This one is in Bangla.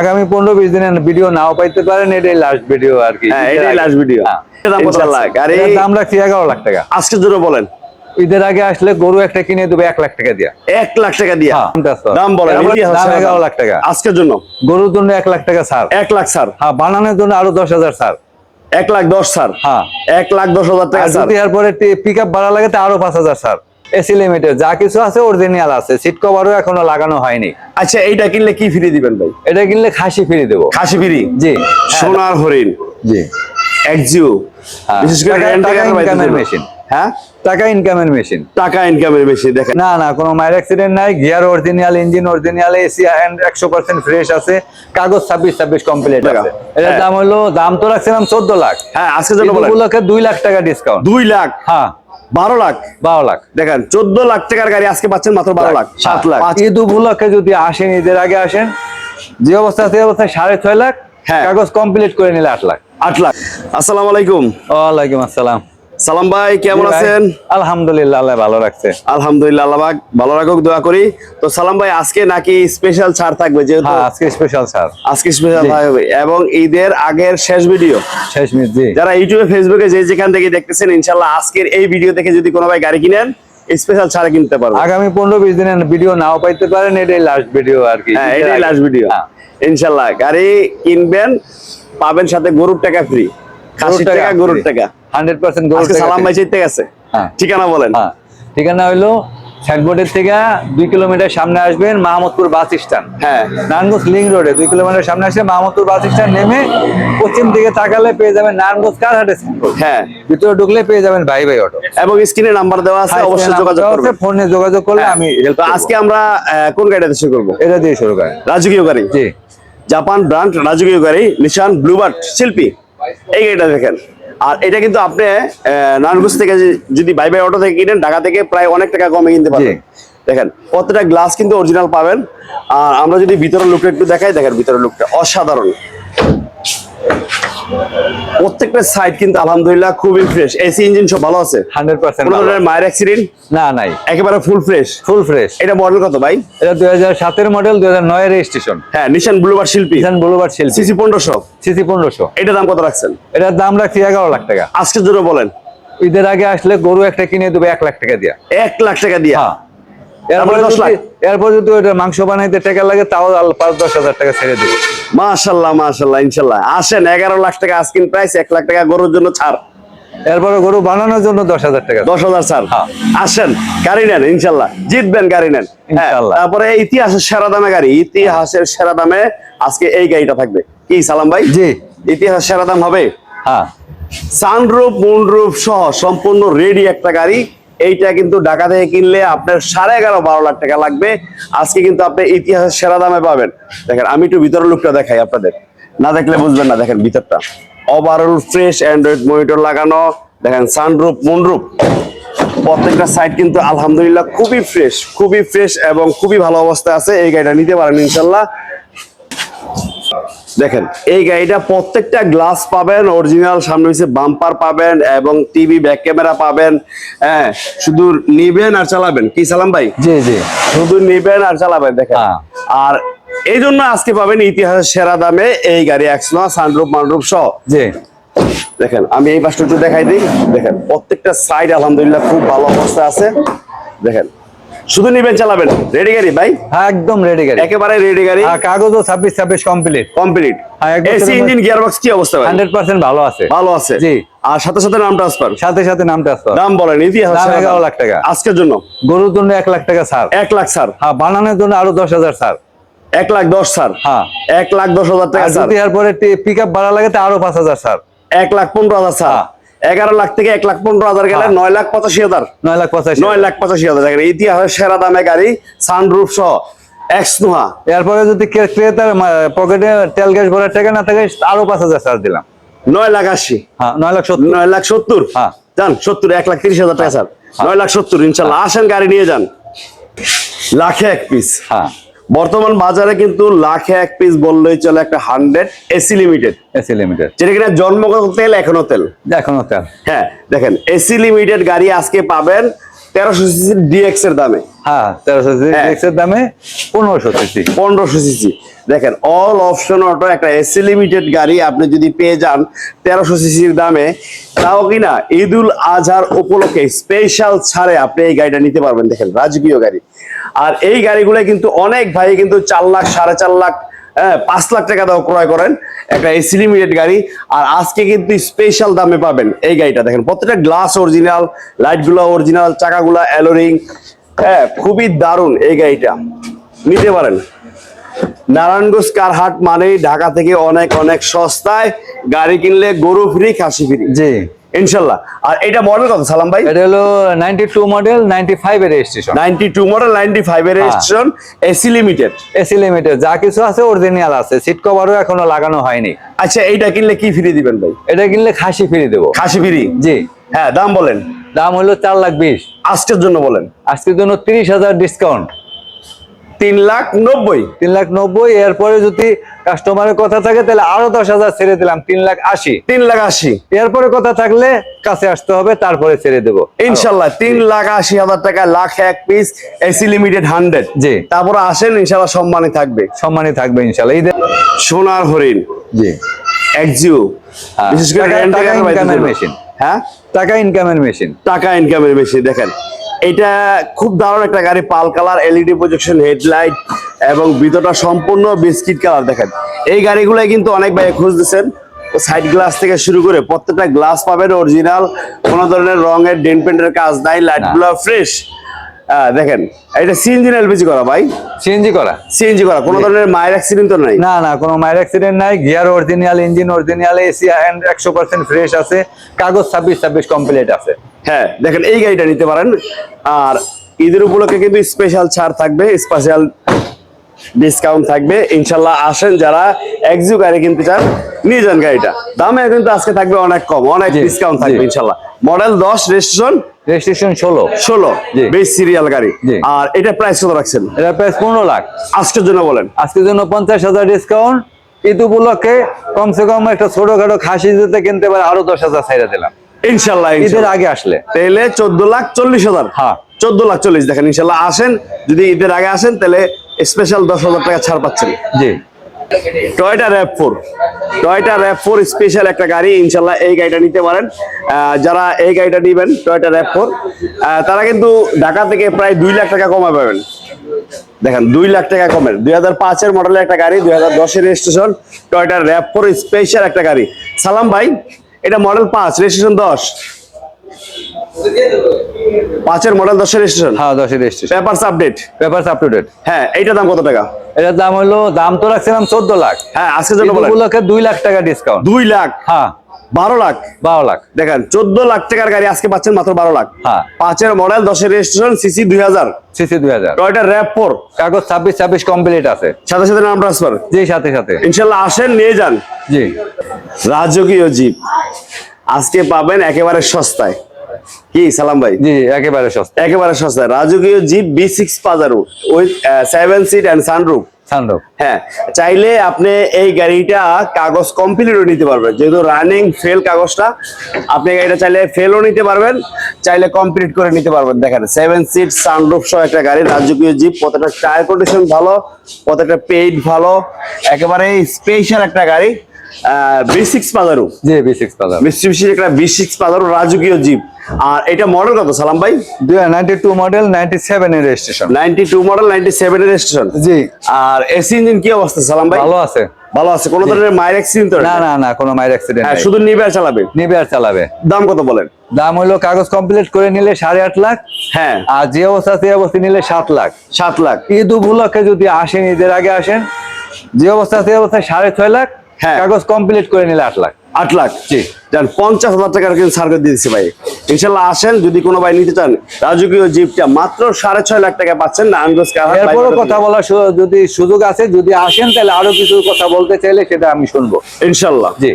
আগামী পনেরো বিশ দিনের ভিডিও নাও পাইতে পারেন এটাই লাস্ট ভিডিও আর কি। হ্যাঁ এটাই লাস্ট ভিডিও হ্যাঁ। দাম রাখছি এগারো লাখ টাকা। আজকে জন্য বলেন। ঈদের আগে আসলে গরু একটা কিনে দেবে এক লাখ টাকা দিয়া। এক লাখ টাকা দিয়ে। হ্যাঁ, দাম বলেন দাম এগারো লাখ টাকা। আজকের জন্য? গরুর জন্য এক লাখ টাকা ছাড়। এক লাখ স্যার হ্যাঁ বানানোর জন্য আরও দশ হাজার ছাড়। এক লাখ দশ স্যার হ্যাঁ। এক লাখ দশ হাজার টাকা যদি এরপরে পিক আপ ভাড়া লাগে তা আরও পাঁচ হাজার ছাড়। এসি লিমিটেড যা কিছু আছে অরিজিনাল আছে সিট কভারও এখনও লাগানো হয়নি। আচ্ছা এইটা কিনলে কি ফ্রি দিবেন ভাই? এটা কিনলে খাসি ফ্রি দেবো। খাসি ফ্রি জি। সোনার হরিণ? জি। একজিও? হ্যাঁ। বিশেষ করে টাকা- টাকা ইনকামের। মেশিন। হ্যাঁ? টাকা ইনকামের মেশিন টাকা ইনকামের বেশি দেখেন। না না কোনো মায়ের অ্যাক্সিডেন্ট নাই। Gear original engine original AC একশো পার্সেন্ট ফ্রেশ আছে। কাগজ ছাব্বিশ ছাব্বিশ কমপ্লিট টাকা। আছে। এটার হ্যাঁ। দাম হলো দাম তো রাখছিলাম চোদ্দ লাখ। হ্যাঁ আজকে জন্য বলেন। এগুলোকে দুই লাখ টাকা ডিসকাউন্ট দুই লাখ? হ্যাঁ। বারো লাখ? বারো লাখ। দেখেন চোদ্দ লাখ টাকার গাড়ি আজকে পাচ্ছেন মাত্র বারো লাখ সাত লাখ। ঈদ উপলক্ষে যদি আসেন ঈদের আগে আসেন যে অবস্থা আছে অবস্থায় সাড়ে ছয় লাখ হ্যাঁ। কাগজ কমপ্লিট করে নিলে আট লাখ। আট লাখ। আসসালামু আলাইকুম। ওয়ালাইকুম আসসালাম। সালাম ভাই কেমন আছেন? আলহামদুলিল্লাহ আল্লাহ ভালো রাখছে। আলহামদুলিল্লাহ আল্লাহ ভালো রাখুক দোয়া করি। তো সালাম ভাই আজকে নাকি স্পেশাল ছাড় থাকবে যেহেতু? হ্যাঁ আজকে স্পেশাল স্যার আজকে স্পেশাল জি। এবং ঈদের আগের শেষ ভিডিও শেষ মিনিট যারা ইউটিউবে ফেসবুকে যে যেখান থেকে দেখতেছেন ইনশাল্লাহ আজকের এই ভিডিও দেখে যদি কোনো ভাই গাড়ি কিনেন স্পেশাল ছাড় কিনতে পারবেন। আগামী পনেরো বিশ দিনের ভিডিও নাও পাইতে পারেন এটাই লাস্ট ভিডিও আর কি। হ্যাঁ এটাই লাস্ট ভিডিও হ্যাঁ। ইনশাল্লাহ গাড়ি কিনবেন পাবেন সাথে গরুর টাকা ফ্রি খাসির টাকা গরুর টাকা। হান্ড্রেড পার্সেন্ট গরুর সালাম ভাই চাইতে গেছে? হ্যাঁ। ঠিকানা বলেন। হ্যাঁ। ঠিকানা সাইডবোর্ডের থেকে দুই কিলোমিটার সামনে আসবেন মাহমুদপুর বাস স্ট্যান্ড। হ্যাঁ। নারায়ণগঞ্জ লিঙ্ক রোডে দুই কিলোমিটার সামনে আসে মাহমুদপুর বাস স্ট্যান্ড নেমে পশ্চিম দিকে তাকালে পেয়ে যাবেন নারায়ণগঞ্জ কারহাটে হ্যাঁ। ভিতরে ঢুকলে পেয়ে যাবেন ভাই ভাই অটো। এবং স্ক্রিনে নাম্বার দেওয়া আছে অবশ্যই যোগাযোগ করবেন। ফোনে যোগাযোগ করলে হ্যাঁ। আমি আজকে আমরা কোন গাড়িতে শুরু করব? এটা দিয়ে শুরু করেন। রাজকীয় গাড়ি। জি। জাপান ব্র্যান্ড রাজকীয় গাড়ি নিশান ব্লুবার্ড শিল্পী। এই গাড়িটা দেখেন। আর এটা কিন্তু আপনি আহ, নারায়ণগঞ্জ থেকে যদি বাই বাই অটো থেকে কিনেন ঢাকা থেকে প্রায় অনেক টাকা কমে কিনতে পারবেন। দেখেন প্রত্যেকটা গ্লাস কিন্তু অরিজিনাল পাবেন। আর আমরা যদি ভিতরের লুকটা একটু দেখাই দেখেন ভিতরের লুকটা অসাধারণ। প্রত্যেকটা সাইড কিন্তু আলহামদুলিল্লাহ খুবই ফ্রেশ এসি ইঞ্জিন সব ভালো আছে? হান্ড্রেড পার্সেন্ট কোনো ধরনের মায়ের অ্যাক্সিডেন্ট না নাই। একেবারে ফুল ফ্রেশ ফুল ফ্রেশ এটা মডেল কত ভাই? এটা দুই হাজার সাতের মডেল দুই হাজার নয় রেজিস্ট্রেশন হ্যাঁ নিশান ব্লুবার্ড শিল্পী। কিষান বলুবার শিল্পী। সিসি পনেরোশো। সিসি পনেরোশো। এটা দাম কত রাখছেন? এটার দাম রাখছি এগারো লাখ টাকা। আজকের জন্য বলেন। ঈদের আগে আসলে গরু একটা কিনে দেবে এক লাখ টাকা দিয়া। এক লাখ টাকা দিয়া। হ্যাঁ। এরপরে তারপরে দশ লাখ? এরপর যদি ওইটা মাংস বানাইতে টাকা লাগে তাও পাঁচ দশ হাজার টাকা ছেড়ে দেবে। মাশাল্লাহ মাশাল্লাহ ইনশাল্লাহ। আসেন এগারো লাখ টাকা আস্কিন প্রাইস এক লাখ টাকা গরুর জন্য ছাড়। এরপরে গরু বানানোর জন্য দশ হাজার টাকা। দশ হাজার হ্যাঁ। আসেন গাড়ি নেন ইনশাল্লাহ। জিতবেন গাড়ি নেন। হ্যাঁ, তারপরে ইতিহাসের সেরা দামে গাড়ি। ইতিহাসের সেরা দামে আজকে এই গাড়িটা থাকবে। কি সালাম ভাই? জি। ইতিহাস সেরা দাম হবে? হ্যাঁ। সানরুফ মুনরুফ সহ সম্পূর্ণ রেডি একটা গাড়ি। এইটা কিন্তু ঢাকা থেকে কিনলে আপনার সাড়ে এগারো, বারো লাখ টাকা লাগবে। আজকে কিন্তু আপনি ইতিহাসের সেরা দামে পাবেন। দেখেন, আমি একটু ভিতরের লুকটা দেখাই আপনাদের। না দেখলে বুঝবেন না, দেখেন ভিতরটা। ওভারঅল ফ্রেশ অ্যান্ড্রয়েড মনিটর লাগানো, দেখেন সানরুফ মুনরুফ প্রত্যেকটা সাইড কিন্তু আলহামদুলিল্লাহ খুবই ফ্রেশ খুবই ফ্রেশ এবং খুবই ভালো অবস্থায় আছে। এই গাড়িটা নিতে পারেন ইনশাল্লাহ। দেখেন এই গাড়িটা প্রত্যেকটা গ্লাস পাবেন অরিজিনাল সামনে হচ্ছে বাম্পার পাবেন এবং টিভি ব্যাক ক্যামেরা পাবেন। হ্যাঁ শুধু নিবেন আর চালাবেন। কি সালাম ভাই? জি জি। শুধু নিবেন আর চালাবেন দেখেন। হ্যাঁ। আর এই জন্য আজকে পাবেন ইতিহাসের সেরা দামে এই গাড়ি একশো সানরুপ মানরুপ সহ। জি। দেখেন আমি এই পাশটা একটু দেখাই দিই। দেখেন প্রত্যেকটা সাইড আলহামদুলিল্লাহ খুব ভালো অবস্থা আছে। দেখেন শুধু নিবেন চালাবেন। রেডি গাড়ি ভাই? হ্যাঁ একদম রেডি গাড়ি। একেবারে রেডি গাড়ি। আর কাগজও ছাব্বিশ ছাব্বিশ কমপ্লিট কমপ্লিট হ্যাঁ, এক এসি ইঞ্জিন গিয়ারবক্স কি অবস্থা ভাই? হান্ড্রেড পার্সেন্ট ভালো আছে। ভালো আছে। জি। আর সাথে সাথে নাম ট্রান্সফার সাথে সাথে আসতো দাম বলেন ইতিহাস দাম। লাখ টাকা। আজকের জন্য? গরুর জন্য এক লাখ টাকা ছাড় এক লাখ স্যার। হ্যাঁ বানানোর জন্য আরও দশ হাজার ছাড় এক লাখ দশ স্যার। হ্যাঁ। এক লাখ দশ হাজার টাকা স্যার। যদি পিক আপ ভাড়া লাগে তা আরও পাঁচ হাজার ছাড় এক লাখ পনেরো হাজার স্যার। হ্যাঁ। এগারো লাখ থেকে এক লাখ পনেরো হাজার গেলে হ্যাঁ। নয় লাখ পঁচাশি হাজার। নয় লাখ পঁচাশি নয় লাখ পঁচাশি হাজার। দেখেন ইতিহাসের সেরা দামে গাড়ি সানরুফ সহ এরপরে যদি ক্রেতার পকেটে তেল গ্যাস ভরার টাকা না থাকে আরও পাঁচ হাজার ছাড় দিলাম। নয় লাখ আশি। হ্যাঁ নয় লাখ সত্তর। নয় লাখ সত্তর? হ্যাঁ। যান সত্তর এক লাখ তিরিশ হাজার টাকা স্যার। নয় লাখ সত্তর ইনশাল্লাহ। আসেন গাড়ি নিয়ে যান। লাখে এক পিস হ্যাঁ। বর্তমান বাজারে কিন্তু লাখে এক পিস বললেই চলে একটা hundred AC limited AC limited যেটা কিনা জন্মগত তেল এখনও তেল। এখনও তেল। হ্যাঁ দেখেন এসি লিমিটেড গাড়ি আজকে পাবেন তেরোশো সিসি ডিএক্স এর দামে। হ্যাঁ তেরোশো হ্যাঁ। সিক্সের দামে পনেরোশো সিসি পনেরোশো সিসি দেখেন অল অপশন অটো একটা এসি লিমিটেড গাড়ি আপনি যদি পেয়ে যান তেরোশো সিসির দামে তাও কিনা ঈদুল আজহার উপলক্ষে স্পেশাল ছাড়ে আপনি এই গাড়িটা নিতে পারবেন দেখেন রাজকীয় গাড়ি। আর এই গাড়িগুলো কিন্তু অনেক ভাই কিন্তু চার লাখ সাড়ে চার লাখ হ্যাঁ, পাঁচ লাখ টাকা দাও ক্রয় করেন একটা এসি লিমিটেড গাড়ি। আর আজকে কিন্তু স্পেশাল দামে পাবেন এই গাড়িটা দেখেন প্রত্যেকটা গ্লাস অরিজিনাল লাইটগুলো অরিজিনাল চাকাগুলা অ্যালোরিং হ্যাঁ খুবই দারুণ এই গাড়িটা। নিতে পারেন। নারায়ণগঞ্জ কারহাট মানেই ঢাকা থেকে অনেক অনেক সস্তায় গাড়ি কিনলে গরু ফ্রি খাসি ফ্রি। জি। ইনশাল্লাহ। আর এটা মডেল কত সালাম ভাই? এটা হলো ninety two model ninety five এর registration ninety two model ninety five এর registration AC limited AC limited যা কিছু আছে অরিজিনাল আছে সিট কভারও এখনও লাগানো হয়নি। আচ্ছা এইটা কিনলে কি ফ্রি দিবেন ভাই? এটা কিনলে খাসি ফ্রি দেবো। খাসি ফ্রি জি। হ্যাঁ দাম বলেন। দাম হলো চার লাখ বিশ। আজকের জন্য বলেন। আজকের জন্য তিরিশ হাজার ডিসকাউন্ট তিন লাখ নব্বই। তিন লাখ নব্বই এরপরে যদি কাস্টমারের কথা থাকে তাহলে আরও দশ হাজার ছেড়ে দিলাম তিন লাখ আশি। তিন লাখ আশি। এরপরে কথা থাকলে কাছে আসতে হবে তারপরে ছেড়ে দেবো। ইনশাল্লাহ তিন লাখ আশি হাজার টাকা লাখ এক পিস এসি লিমিটেড হান্ড্রেড জি। তারপরে আসেন ইনশাল্লাহ সম্মানে থাকবে। সম্মানই থাকবে ইনশাল্লাহ। ঈদের সোনার হরিণ। জি। একজিও। বিশেষ করে। মেশিন। হ্যাঁ? টাকা ইনকামের মেশিন টাকা ইনকামের মেশিন দেখেন। এটা খুব দারুণ একটা গাড়ি pearl colour LED projection headlight এবং ভিতরটা সম্পূর্ণ বিস্কিট কালার দেখেন। এই গাড়িগুলাই কিন্তু অনেক ভাই খুঁজতেছেন। সাইড গ্লাস থেকে শুরু করে প্রত্যেকটা গ্লাস পাবেন অরিজিনাল কোনো ধরনের রঙের ডেন্ট পেন্টের কাজ নাই লাইটগুলো ফ্রেশ দেখেন এটা সিএনজি এলপিজি করা ভাই? সিএনজি করা। সিএনজি করা কোনো ধরনের মায়ের অ্যাক্সিডেন্ট তো নাই? না না কোনো মায়ের অ্যাক্সিডেন্ট নাই gear original engine original AC hand একশো পার্সেন্ট ফ্রেশ আছে কাগজ ছাব্বিশ ছাব্বিশ কমপ্লিট আছে। হ্যাঁ দেখেন এই গাড়িটা নিতে পারেন। আর ঈদের উপলক্ষে কিন্তু স্পেশাল ছাড় থাকবে স্পেশাল ডিসকাউন্ট থাকবে। ইনশাল্লাহ আসেন যারা একজু গাড়ি কিনতে চান নিয়ে যান গাড়িটা। দামে কিন্তু আজকে থাকবে অনেক কম অনেক ডিসকাউন্ট থাকবে ইনশাল্লাহ। মডেল দশ রেজিস্ট্রেশন রেজিস্ট্রেশন ষোলো। ষোলো বেশ সিরিয়াল গাড়ি। আর এটা প্রাইস কত রাখছেন? এটা প্রাইস পনেরো লাখ। আজকের জন্য বলেন। আজকের জন্য পঞ্চাশ হাজার ডিসকাউন্ট ঈদ উপলক্ষে কমসে কম একটা ছোটখাটো খাসি দিতে কিনতে পারে আরও দশ হাজার ছাইরা দিলাম। ইনশাল্লাহ ঈদের আগে আসলে। তাহলে চোদ্দ লাখ চল্লিশ হাজার। হ্যাঁ। চোদ্দ লাখ চল্লিশ দেখেন ইনশাল্লাহ আসেন। যদি ঈদের আগে আসেন তাহলে স্পেশাল দশ হাজার টাকা ছাড় পাচ্ছেন। জি। Toyota RAV four. Toyota RAV four special একটা গাড়ি ইনশাল্লাহ এই গাড়িটা নিতে পারেন। যারা এই গাড়িটা নিবেন টয়টা র্যাপ ফোর তারা কিন্তু ঢাকা থেকে প্রায় দুই লাখ টাকা কমে পাবেন। দেখেন দুই লাখ টাকা কমের। দুই হাজার পাঁচের মডেলের একটা গাড়ি দুই হাজার দশের registration Toyota RAV four special একটা গাড়ি। সালাম ভাই এটা মডেল পাঁচ রেজিস্ট্রেশন দশ। পাঁচের মডেল দশের রেজিস্ট্রেশন হ্যাঁ দশের registration papers update papers up to date হ্যাঁ এইটার দাম কত টাকা? এটার দাম হলো দাম তো রাখছিলাম চোদ্দ লাখ। হ্যাঁ আজকের জন্য উপলক্ষে দুই লাখ টাকা ডিসকাউন্ট দুই লাখ? হ্যাঁ। বারো লাখ? বারো লাখ। দেখেন চোদ্দ লাখ টাকার গাড়ি আজকে পাচ্ছেন মাত্র বারো লাখ। হ্যাঁ। পাঁচের মডেল দশের রেজিস্ট্রেশন সিসি দুই হাজার। সিসি দুই হাজার। টয়টা র্যাপ ফোর কাগজ ছাব্বিশ ছাব্বিশ কমপ্লিট আছে। সাথে সাথে নাম ট্রান্সফার জি সাথে সাথে। ইনশাল্লাহ আসেন নিয়ে যান। জি। রাজকীয় জিপ আজকে পাবেন একেবারে সস্তায়। কি সালাম ভাই? জি একেবারে সস্তা। একেবারে সস্তায় রাজকীয় jeep B six Pajero with seven seat and sunroof sunroof হ্যাঁ চাইলে আপনি এই গাড়িটা কাগজ কমপ্লিটও নিতে পারবেন। যেহেতু রানিং ফেল কাগজটা আপনি গাড়িটা চাইলে ফেলও নিতে পারবেন চাইলে কমপ্লিট করে নিতে পারবেন। দেখেন সেভেন সিট সানরুফ সহ একটা গাড়ি রাজকীয় জিপ প্রত্যেকটা টায়ার কন্ডিশন ভালো প্রত্যেকটা পেইড ভালো একেবারে স্পেশাল একটা গাড়ি বি সিক্স পাজারু জি বি সিক্স পাজার একটা বি সিক্স পাজারু রাজকীয় জিপ। আর এটা মডেল কত সালাম ভাই? দুই ninety two model ninety seven এর registration ninety two model ninety seven এর স্টেশন জি। আর এসি ইঞ্জিন কি অবস্থা সালাম ভাই? ভালো আছে। ভালো আছে কোনো ধরনের মায়ের অ্যাক্সিডেন্ট তো না না না কোনো মায়ের অ্যাক্সিডেন্ট হ্যাঁ শুধু নিবে আর চালাবে? নিবে আর চালাবে। দাম কত বলেন? দাম হলো কাগজ কমপ্লিট করে নিলে সাড়ে আট লাখ হ্যাঁ। আর যে অবস্থা সে অবস্থা নিলে সাত লাখ। সাত লাখ। ঈদ উপলক্ষে যদি আসেন ঈদের আগে আসেন যে অবস্থা সে অবস্থায় সাড়ে ছয় লাখ হ্যাঁ। কাগজ কমপ্লিট করে নিলে আট লাখ। আট লাখ। জি। যান পঞ্চাশ হাজার টাকার কিন্তু সার্ভিস দিয়ে দিচ্ছে ভাই। ইনশাল্লাহ আসেন যদি কোনো ভাই নিতে চান রাজকীয় জিপটা মাত্র সাড়ে ছয় লাখ টাকা পাচ্ছেন না এরপরও কথা বলার যদি সুযোগ আছে যদি আসেন তাহলে আরও কিছু কথা বলতে চাইলে সেটা আমি শুনব। ইনশাল্লাহ। জি।